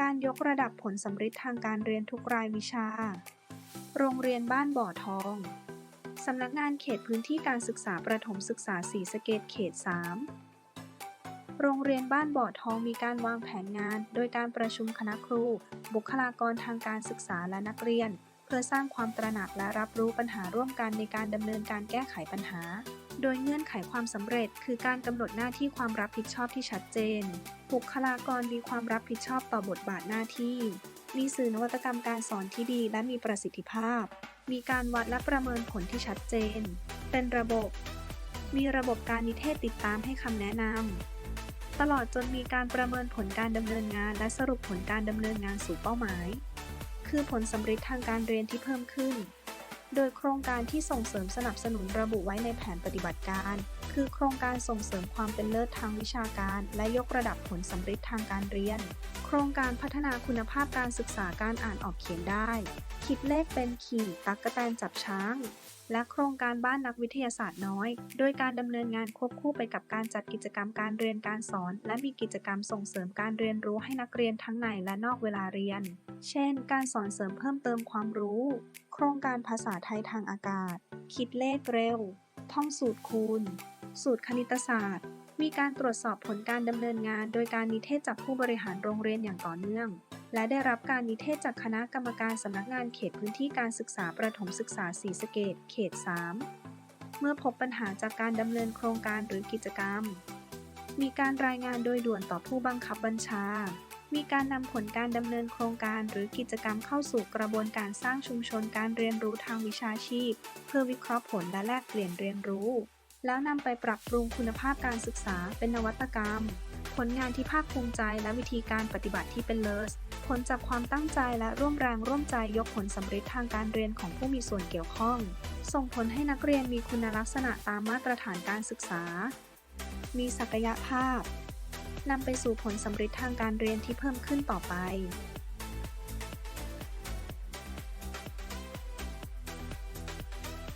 การยกระดับผลสำฤทธิ์ทางการเรียนทุกรายวิชา โรงเรียนบ้านบ่อทอง สำนักงานเขตพื้นที่การศึกษาประถมศึกษาสีสเกตเขต 3 โรงเรียนบ้านบ่อทองมีการวางแผนงาน โดยการประชุมคณะครู บุคลากรทางการศึกษาและนักเรียน เพื่อสร้างความตระหนักและรับรู้ปัญหาร่วมกันในการดำเนินการแก้ไขปัญหา โดยเงื่อนไขความสำเร็จ คือการกำหนดหน้าที่ความรับผิดชอบที่ชัดเจน บุคลากรมีความรับผิดชอบต่อบทบาทหน้าที่ มีสื่อนวัตกรรมการสอนที่ดีและมีประสิทธิภาพ มีการวัดและประเมินผลที่ชัดเจน เป็นระบบ มีระบบการนิเทศติดตามให้คำแนะนำ ตลอดจนมีการประเมินผลการดำเนินงาน และสรุปผลการดำเนินงานสู่เป้าหมาย คือผลสำฤทธิ์ทางการเรียนที่เพิ่มขึ้น โดยโครงการที่ส่งเสริมสนับสนุนระบุไว้ในแผนปฏิบัติการ คือโครงการส่งเสริมความเป็นเลิศทางวิชาการ และยกระดับผลสำฤทธิ์ทางการเรียน โครงการพัฒนาคุณภาพการศึกษาการอ่านออกเขียนได้ คิดเลขเป็นขีดตักกะแตนจับช้าง และโครงการบ้านนักวิทยาศาสตร์น้อย โดยการดำเนินงานควบคู่ไปกับการจัดกิจกรรมการเรียนการสอน และมีกิจกรรมส่งเสริมการเรียนรู้ให้นักเรียนทั้งในและนอกเวลาเรียน เช่น การสอนเสริมเพิ่มเติมความรู้ โครงการภาษาไทยทางอากาศ คิดเลขเร็ว ท่องสูตรคูณ สูตรคณิตศาสตร์ มีการตรวจสอบผลการดำเนินงาน โดยการนิเทศจากผู้บริหารโรงเรียนอย่างต่อเนื่อง และได้รับการนิเทศจากคณะกรรมการสำนักงานเขตพื้นที่การศึกษาประถมศึกษาศรีสะเกษเขต 3 เมื่อพบปัญหาจากการดำเนินโครงการหรือกิจกรรม มีการรายงานโดยด่วนต่อผู้บังคับบัญชา มีการนำผลการดำเนินโครงการหรือกิจกรรมเข้าสู่กระบวนการสร้างชุมชนการเรียนรู้ทางวิชาชีพ เพื่อวิเคราะห์ผลและแลกเปลี่ยนเรียนรู้ แล้วนำไปปรับปรุงคุณภาพการศึกษาเป็นนวัตกรรม ผลงานที่ภาคภูมิใจและวิธีการปฏิบัติที่เป็นเลิศผลจากความตั้งใจและร่วมแรงร่วมใจยกผลสำเร็จทางการเรียนของผู้มีส่วนเกี่ยวข้อง ส่งผลให้นักเรียนมีคุณลักษณะตามมาตรฐานการศึกษา มีศักยภาพนำไปสู่ผลสำเร็จทางการเรียนที่เพิ่มขึ้นต่อไป